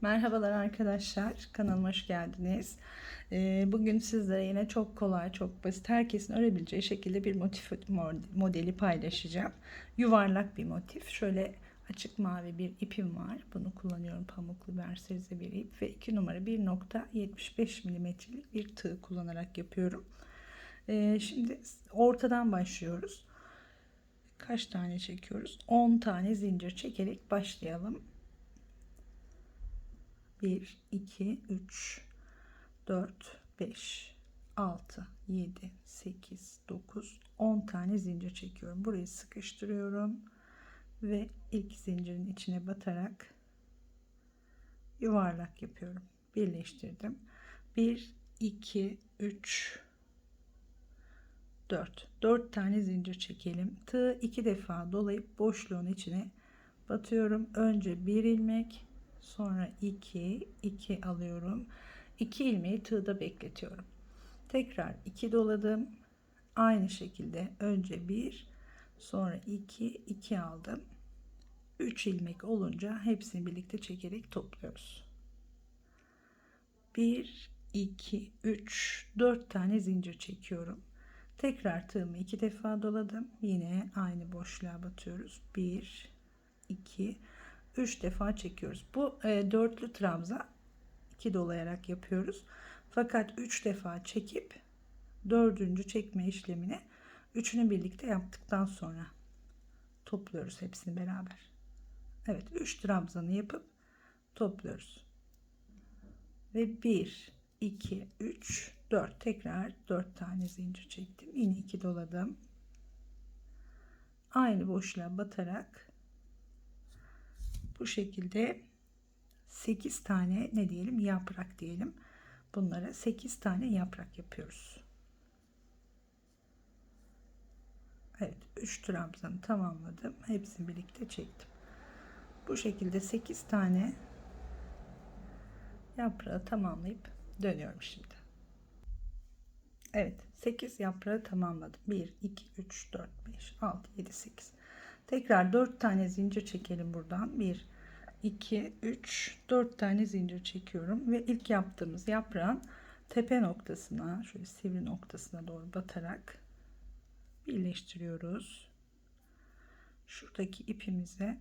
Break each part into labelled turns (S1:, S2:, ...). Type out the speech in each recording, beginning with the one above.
S1: Merhabalar arkadaşlar, kanalıma hoş geldiniz. Ee, Bugün sizlere yine çok kolay, çok basit, herkesin örebileceği şekilde bir motif modeli paylaşacağım. Yuvarlak bir motif. Şöyle açık mavi bir ipim var. Bunu kullanıyorum pamuklu verserize bir ip ve 2 numara 1.75 milimetrelik bir tığ kullanarak yapıyorum. Ee, Şimdi ortadan başlıyoruz. Kaç tane çekiyoruz? 10 tane zincir çekerek başlayalım. 1, 2, 3, 4, 5, 6, 7, 8, 9, 10 tane zincir çekiyorum. Burayı sıkıştırıyorum. Ve ilk zincirin içine batarak yuvarlak yapıyorum. Birleştirdim. 1, 2, 3, 4. 4 tane zincir çekelim. Tığı 2 defa dolayıp boşluğun içine batıyorum. Önce bir ilmek Sonra 2, 2 alıyorum. 2 ilmeği tığda bekletiyorum. Tekrar 2 doladım. Aynı şekilde önce 1, sonra 2, 2 aldım. 3 ilmek olunca hepsini birlikte çekerek topluyoruz. 1, 2, 3, 4 tane zincir çekiyorum. Tekrar tığımı iki defa doladım. Yine aynı boşluğa batıyoruz. 1, 2, 3. 3 defa çekiyoruz. Bu e, dörtlü trabza 2 dolayarak yapıyoruz. Fakat 3 defa çekip dördüncü çekme işlemini üçünü birlikte yaptıktan sonra topluyoruz hepsini beraber. Evet 3 trabzanı yapıp topluyoruz. Ve 1 2 3 4 tekrar 4 tane zincir çektim. Yine 2 doladım. Aynı boşluğa batarak bu şekilde 8 tane ne diyelim yaprak diyelim. Bunlara 8 tane yaprak yapıyoruz. Evet 3 trabzanı tamamladım. Hepsini birlikte çektim. Bu şekilde 8 tane yaprağı tamamlayıp dönüyorum şimdi. Evet 8 yaprağı tamamladım. 1, 2, 3, 4, 5, 6, 7, 8. Tekrar 4 tane zincir çekelim buradan. 1, 2, 3, 4 tane zincir çekiyorum. Ve ilk yaptığımız yaprağın tepe noktasına, şöyle sivri noktasına doğru batarak birleştiriyoruz. Şuradaki ipimize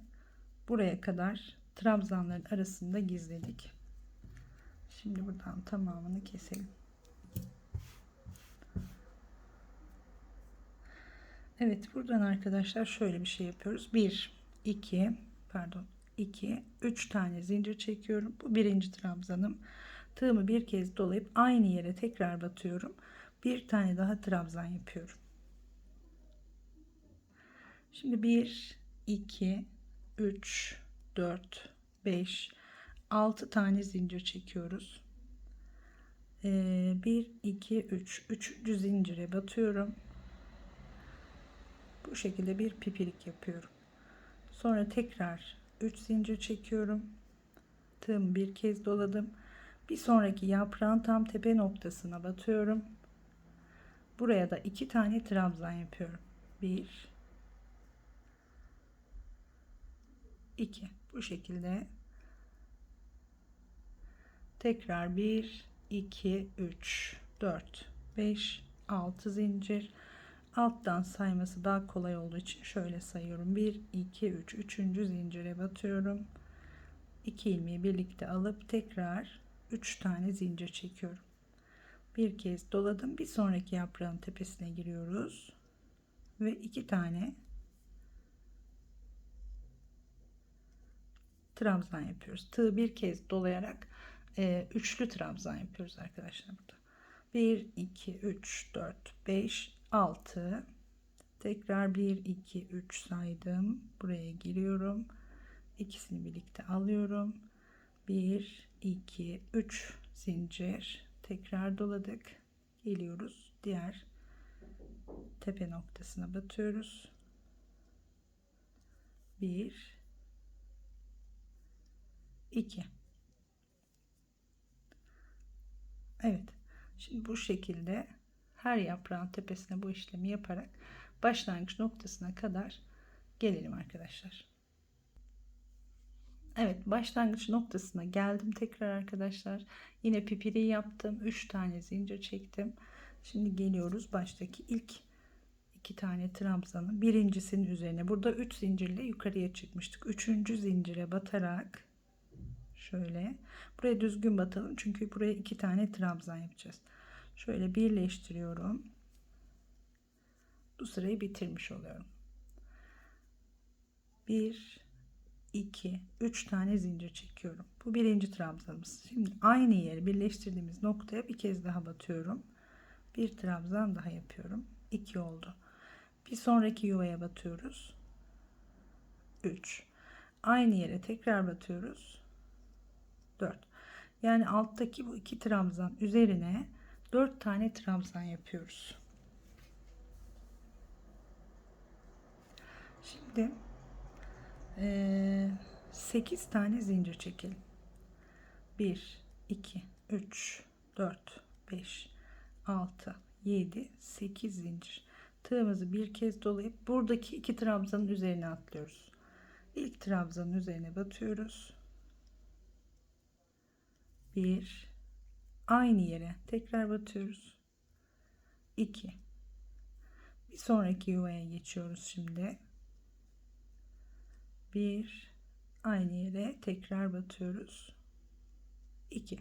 S1: buraya kadar trabzanların arasında gizledik. Şimdi buradan tamamını keselim. Evet buradan arkadaşlar şöyle bir şey yapıyoruz. 1, 2, pardon 2, 3 tane zincir çekiyorum. Bu birinci trabzanım. Tığımı bir kez dolayıp aynı yere tekrar batıyorum. Bir tane daha trabzan yapıyorum. Şimdi 1, 2, 3, 4, 5, 6 tane zincir çekiyoruz. 1, 2, 3, 3. zincire batıyorum bu şekilde bir pipirik yapıyorum. Sonra tekrar 3 zincir çekiyorum. Tığımı bir kez doladım. Bir sonraki yaprağın tam tepe noktasına batıyorum. Buraya da iki tane trabzan yapıyorum. 1 2 bu şekilde. Tekrar 1 2 3 4 5 6 zincir alttan sayması daha kolay olduğu için şöyle sayıyorum. 1 2 3 3. zincire batıyorum. 2 ilmeği birlikte alıp tekrar 3 tane zincir çekiyorum. Bir kez doladım. Bir sonraki yaprağın tepesine giriyoruz. Ve 2 tane trabzan yapıyoruz. Tığ bir kez dolayarak e, üçlü trabzan yapıyoruz arkadaşlar burada. 1 2 3 4 5 6 tekrar 1 2 3 saydım. Buraya giriyorum. İkisini birlikte alıyorum. 1 2 3 zincir. Tekrar doladık. Geliyoruz diğer tepe noktasına batıyoruz. 1 2 Evet. Şimdi bu şekilde her yaprağın tepesine bu işlemi yaparak başlangıç noktasına kadar gelelim arkadaşlar. Evet başlangıç noktasına geldim tekrar arkadaşlar. Yine pipiri yaptım. 3 tane zincir çektim. Şimdi geliyoruz baştaki ilk iki tane trabzanın birincisinin üzerine. Burada 3 zincirle yukarıya çıkmıştık. Üçüncü zincire batarak şöyle buraya düzgün batalım. Çünkü buraya iki tane trabzan yapacağız. Şöyle birleştiriyorum. Bu sırayı bitirmiş oluyorum. 1 2 3 tane zincir çekiyorum. Bu birinci trabzanımız. Şimdi aynı yeri birleştirdiğimiz noktaya bir kez daha batıyorum. Bir trabzan daha yapıyorum. 2 oldu. Bir sonraki yuvaya batıyoruz. 3. Aynı yere tekrar batıyoruz. 4. Yani alttaki bu iki trabzan üzerine 4 tane trabzan yapıyoruz. Şimdi 8 tane zincir çekelim. 1 2 3 4 5 6 7 8 zincir. Tığımızı bir kez dolayıp buradaki iki trabzanın üzerine atlıyoruz. İlk trabzanın üzerine batıyoruz. 1 aynı yere tekrar batıyoruz. 2 bir sonraki yuvaya geçiyoruz şimdi. 1 aynı yere tekrar batıyoruz. 2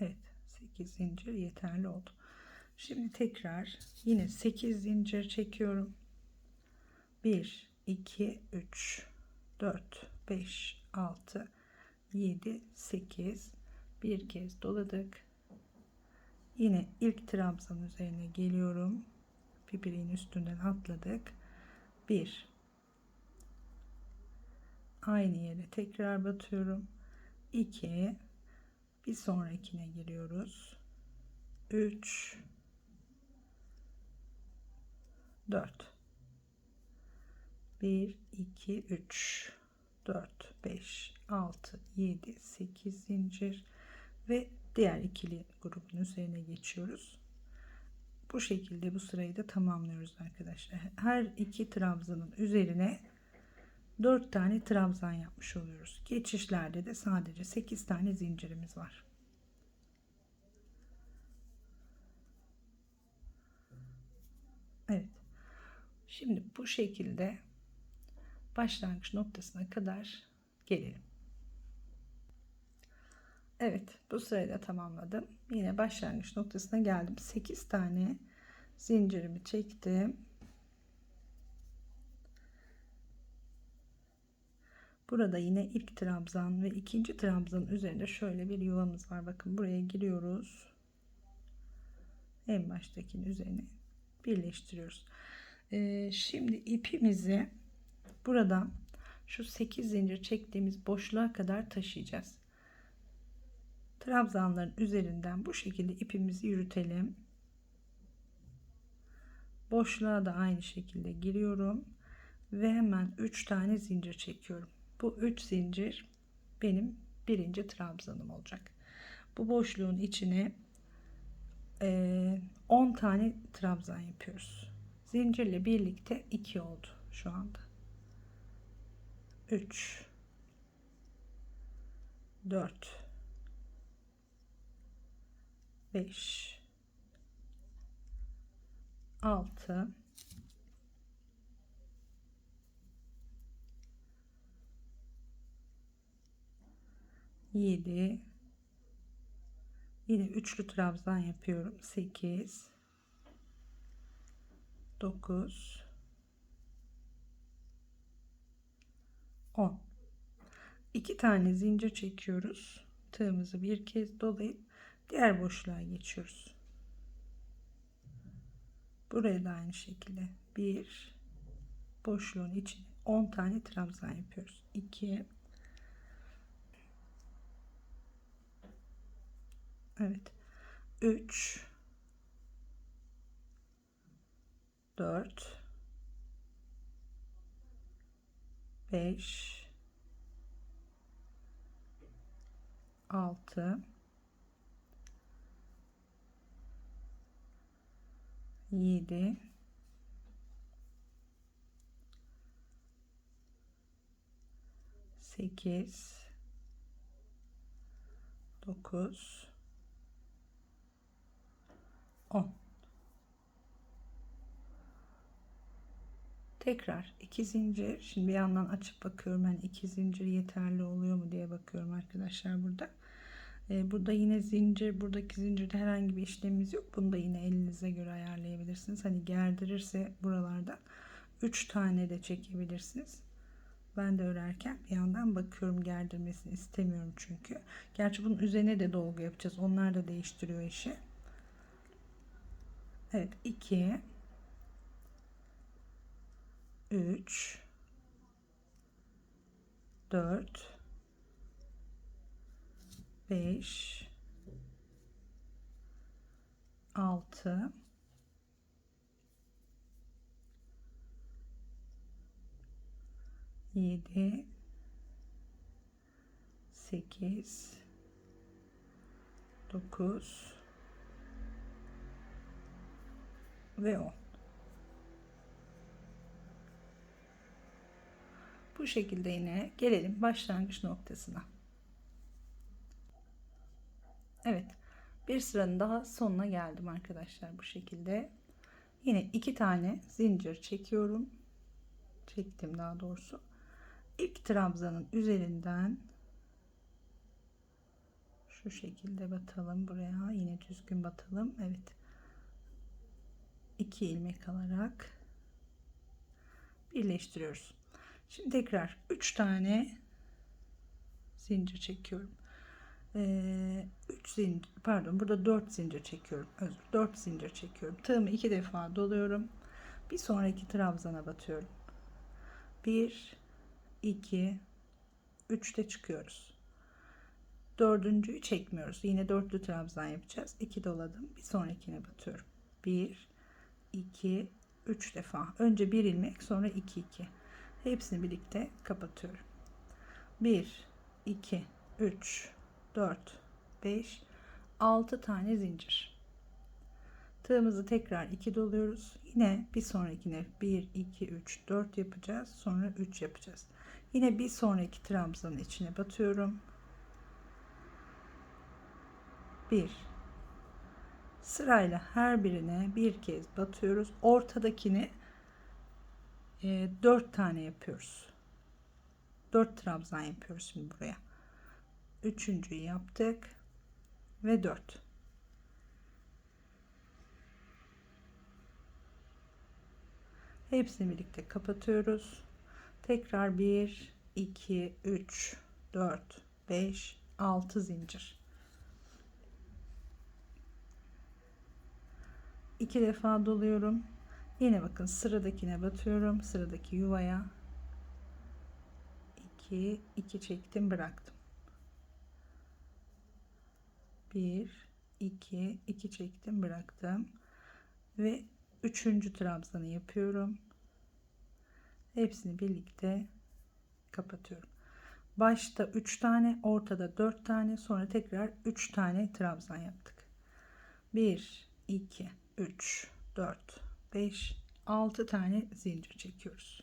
S1: Evet 8 zincir yeterli oldu. Şimdi tekrar yine 8 zincir çekiyorum. 1 2 3 4 5 6 7 8 bir kez doladık. Yine ilk trabzan üzerine geliyorum. Pipirin üstünden atladık. 1 aynı yere tekrar batıyorum. 2 bir sonrakine giriyoruz 3 4 1 2 3 4 5 6 7 8 zincir ve diğer ikili grubun üzerine geçiyoruz bu şekilde bu sırayı da tamamlıyoruz arkadaşlar. Her iki trabzanın üzerine 4 tane trabzan yapmış oluyoruz. Geçişlerde de sadece 8 tane zincirimiz var. Evet. Şimdi bu şekilde başlangıç noktasına kadar gelelim. Evet bu sırayı tamamladım. Yine başlangıç noktasına geldim. 8 tane zincirimi çektim. Burada yine ilk trabzan ve ikinci trabzanın üzerinde şöyle bir yuvamız var. Bakın buraya giriyoruz. En baştakinin üzerine birleştiriyoruz. Ee, şimdi ipimizi buradan şu 8 zincir çektiğimiz boşluğa kadar taşıyacağız trabzanların üzerinden bu şekilde ipimizi yürütelim. Boşluğa da aynı şekilde giriyorum ve hemen 3 tane zincir çekiyorum. Bu 3 zincir benim birinci trabzanım olacak. Bu boşluğun içine 10 tane trabzan yapıyoruz. Zincirle birlikte 2 oldu şu anda. 3 4 5 6 7 yine üçlü trabzan yapıyorum. 8 9 10 2 tane zincir çekiyoruz tığımızı bir kez dolayıp diğer boşluğa geçiyoruz. Buraya da aynı şekilde bir boşluğun içine 10 tane trabzan yapıyoruz. 2 Evet. 3 4 5 6 7 8 9 10 tekrar iki zincir. Şimdi bir yandan açıp bakıyorum. Ben iki zincir yeterli oluyor mu diye bakıyorum arkadaşlar burada. Ee, burada yine zincir buradaki zincirde herhangi bir işlemimiz yok. Bunu da yine elinize göre ayarlayabilirsiniz. Hani gerdirirse buralarda 3 tane de çekebilirsiniz. Ben de örerken bir yandan bakıyorum. Gerdirmesini istemiyorum çünkü. Gerçi bunun üzerine de dolgu yapacağız. Onlar da değiştiriyor işi. Evet 2 3 4 5 6 7 8 9 ve 10 bu şekilde yine gelelim başlangıç noktasına. Evet bir sıranın daha sonuna geldim arkadaşlar bu şekilde. Yine iki tane zincir çekiyorum. Çektim daha doğrusu. İlk trabzanın üzerinden şu şekilde batalım buraya. Yine düzgün batalım. Evet. 2 ilmek alarak birleştiriyoruz şimdi tekrar 3 tane zincir çekiyorum. Ee, 3 zincir pardon burada 4 zincir çekiyorum. Özür 4 zincir çekiyorum. Tığımı iki defa doluyorum. Bir sonraki trabzana batıyorum. 1 2 3'te çıkıyoruz. Dördüncüyü çekmiyoruz. Yine dörtlü trabzan yapacağız. 2 doladım. Bir sonrakine batıyorum. 1 2 3 defa. Önce bir ilmek sonra 2 2 hepsini birlikte kapatıyorum. 1 2 3 4 5 6 tane zincir. Tığımızı tekrar 2 doluyoruz. Yine bir sonrakine 1 2 3 4 yapacağız. Sonra 3 yapacağız. Yine bir sonraki trabzanın içine batıyorum. 1 sırayla her birine bir kez batıyoruz. Ortadakini e, 4 tane yapıyoruz. 4 trabzan yapıyoruz şimdi buraya. Üçüncüyü yaptık ve 4 hepsini birlikte kapatıyoruz. Tekrar 1 2 3 4 5 6 zincir. İki defa doluyorum yine bakın sıradakine batıyorum. Sıradaki yuvaya 2 2 çektim bıraktım. 1 2 2 çektim bıraktım. Ve üçüncü trabzanı yapıyorum. Hepsini birlikte kapatıyorum. Başta 3 tane ortada 4 tane sonra tekrar 3 tane trabzan yaptık. 1 2 3 4 5 6 tane zincir çekiyoruz.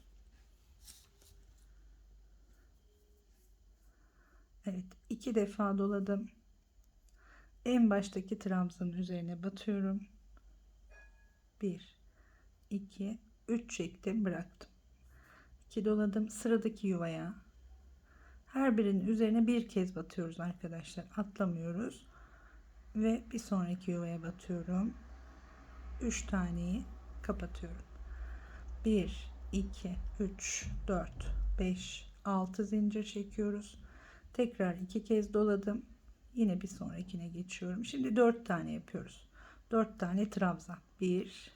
S1: Evet iki defa doladım. En baştaki trabzanın üzerine batıyorum. 1 2 3 çektim bıraktım. 2 doladım sıradaki yuvaya. Her birinin üzerine bir kez batıyoruz arkadaşlar. Atlamıyoruz. Ve bir sonraki yuvaya batıyorum. 3 taneyi kapatıyorum 1 2 3 4 5 6 zincir çekiyoruz tekrar iki kez doladım Yine bir sonrakine geçiyorum. Şimdi 4 tane yapıyoruz. 4 tane trabzan. 1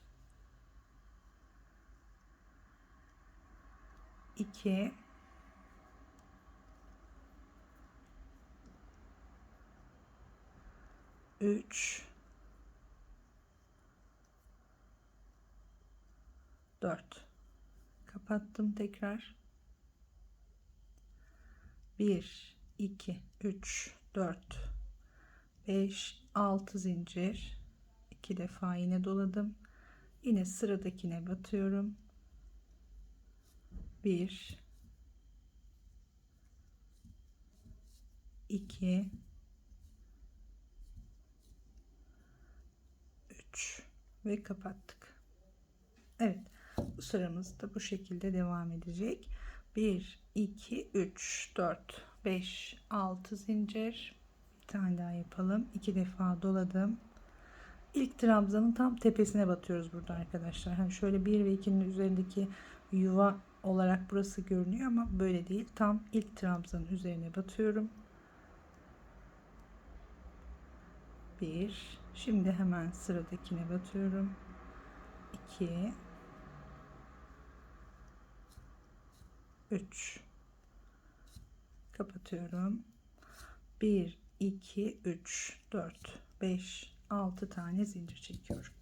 S1: 2 3 4 kapattım tekrar. 1 2 3 4 5 6 zincir. 2 defa yine doladım. Yine sıradakine batıyorum. 1 2 3 ve kapattık. Evet. Sıramız da bu şekilde devam edecek. 1 2 3 4 5 6 zincir. Bir tane daha yapalım. 2 defa doladım. İlk trabzanın tam tepesine batıyoruz burada arkadaşlar. Hani şöyle 1 ve 2'nin üzerindeki yuva olarak burası görünüyor ama böyle değil. Tam ilk trabzanın üzerine batıyorum. 1 Şimdi hemen sıradakine batıyorum. 2 3 kapatıyorum. 1 2 3 4 5 6 tane zincir çekiyorum.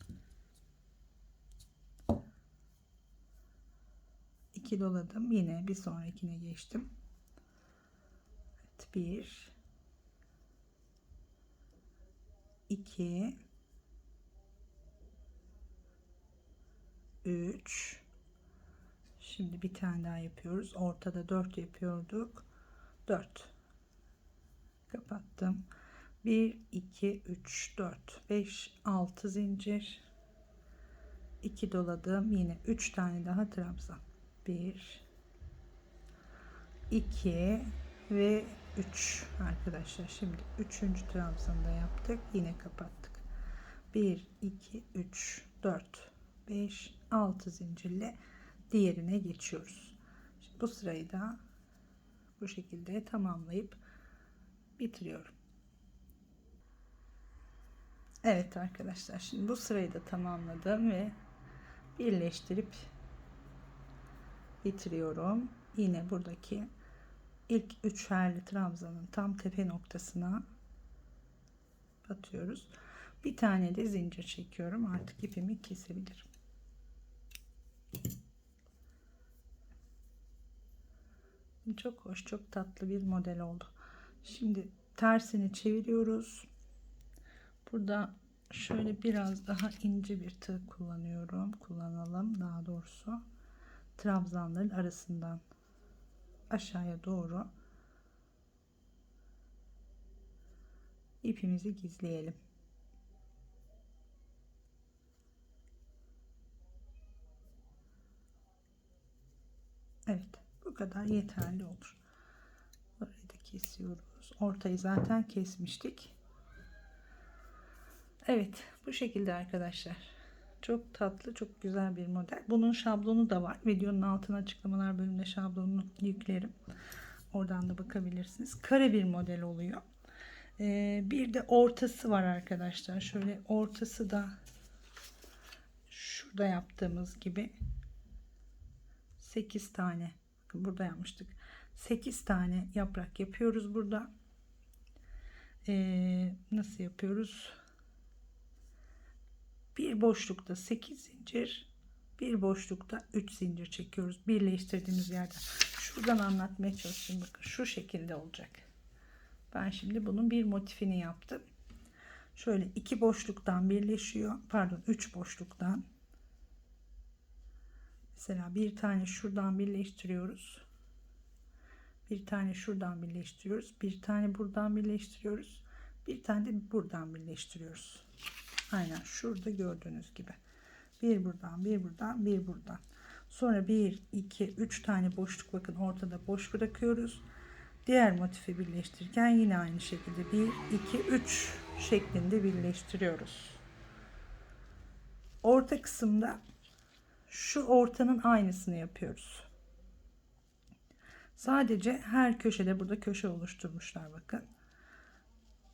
S1: 2 doladım. Yine bir sonrakine geçtim. Evet, 1 2 3 Şimdi bir tane daha yapıyoruz. Ortada 4 yapıyorduk. 4 kapattım. 1 2 3 4 5 6 zincir 2 doladım. Yine 3 tane daha trabzan. 1 2 ve 3 arkadaşlar. Şimdi 3. trabzanı da yaptık. Yine kapattık. 1 2 3 4 5 6 zincirle diğerine geçiyoruz. Şimdi bu sırayı da bu şekilde tamamlayıp bitiriyorum. Evet arkadaşlar şimdi bu sırayı da tamamladım ve birleştirip bitiriyorum. Yine buradaki ilk üçerli trabzanın tam tepe noktasına batıyoruz. Bir tane de zincir çekiyorum. Artık ipimi kesebilirim. Çok hoş, çok tatlı bir model oldu. Şimdi tersini çeviriyoruz. Burada şöyle biraz daha ince bir tığ kullanıyorum. Kullanalım daha doğrusu. Trabzanların arasından aşağıya doğru ipimizi gizleyelim. Evet kadar yeterli olur. Burayı da kesiyoruz. Ortayı zaten kesmiştik. Evet bu şekilde arkadaşlar. Çok tatlı çok güzel bir model. Bunun şablonu da var. Videonun altına açıklamalar bölümünde şablonunu yüklerim. Oradan da bakabilirsiniz. Kare bir model oluyor. Ee, bir de ortası var arkadaşlar. Şöyle ortası da şurada yaptığımız gibi 8 tane bakın burada yapmıştık 8 tane yaprak yapıyoruz burada. Ee, nasıl yapıyoruz? Bir boşlukta 8 zincir bir boşlukta 3 zincir çekiyoruz birleştirdiğimiz yerden şuradan anlatmaya çalışayım. Bakın şu şekilde olacak. Ben şimdi bunun bir motifini yaptım. Şöyle iki boşluktan birleşiyor. Pardon 3 boşluktan Mesela bir tane şuradan birleştiriyoruz. Bir tane şuradan birleştiriyoruz. Bir tane buradan birleştiriyoruz. Bir tane de buradan birleştiriyoruz. Aynen şurada gördüğünüz gibi. Bir buradan, bir buradan, bir buradan. Sonra bir, iki, üç tane boşluk bakın ortada boş bırakıyoruz. Diğer motifi birleştirirken yine aynı şekilde bir, iki, üç şeklinde birleştiriyoruz. Orta kısımda şu ortanın aynısını yapıyoruz. Sadece her köşede burada köşe oluşturmuşlar bakın.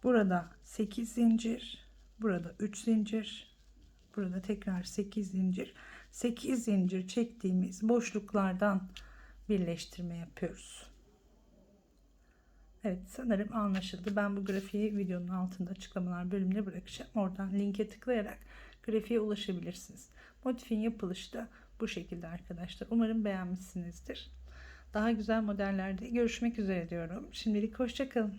S1: Burada 8 zincir, burada 3 zincir, burada tekrar 8 zincir. 8 zincir çektiğimiz boşluklardan birleştirme yapıyoruz. Evet sanırım anlaşıldı. Ben bu grafiği videonun altında açıklamalar bölümüne bırakacağım. Oradan linke tıklayarak grafiğe ulaşabilirsiniz. Motifin yapılışı da bu şekilde arkadaşlar. Umarım beğenmişsinizdir. Daha güzel modellerde görüşmek üzere diyorum. Şimdilik hoşçakalın.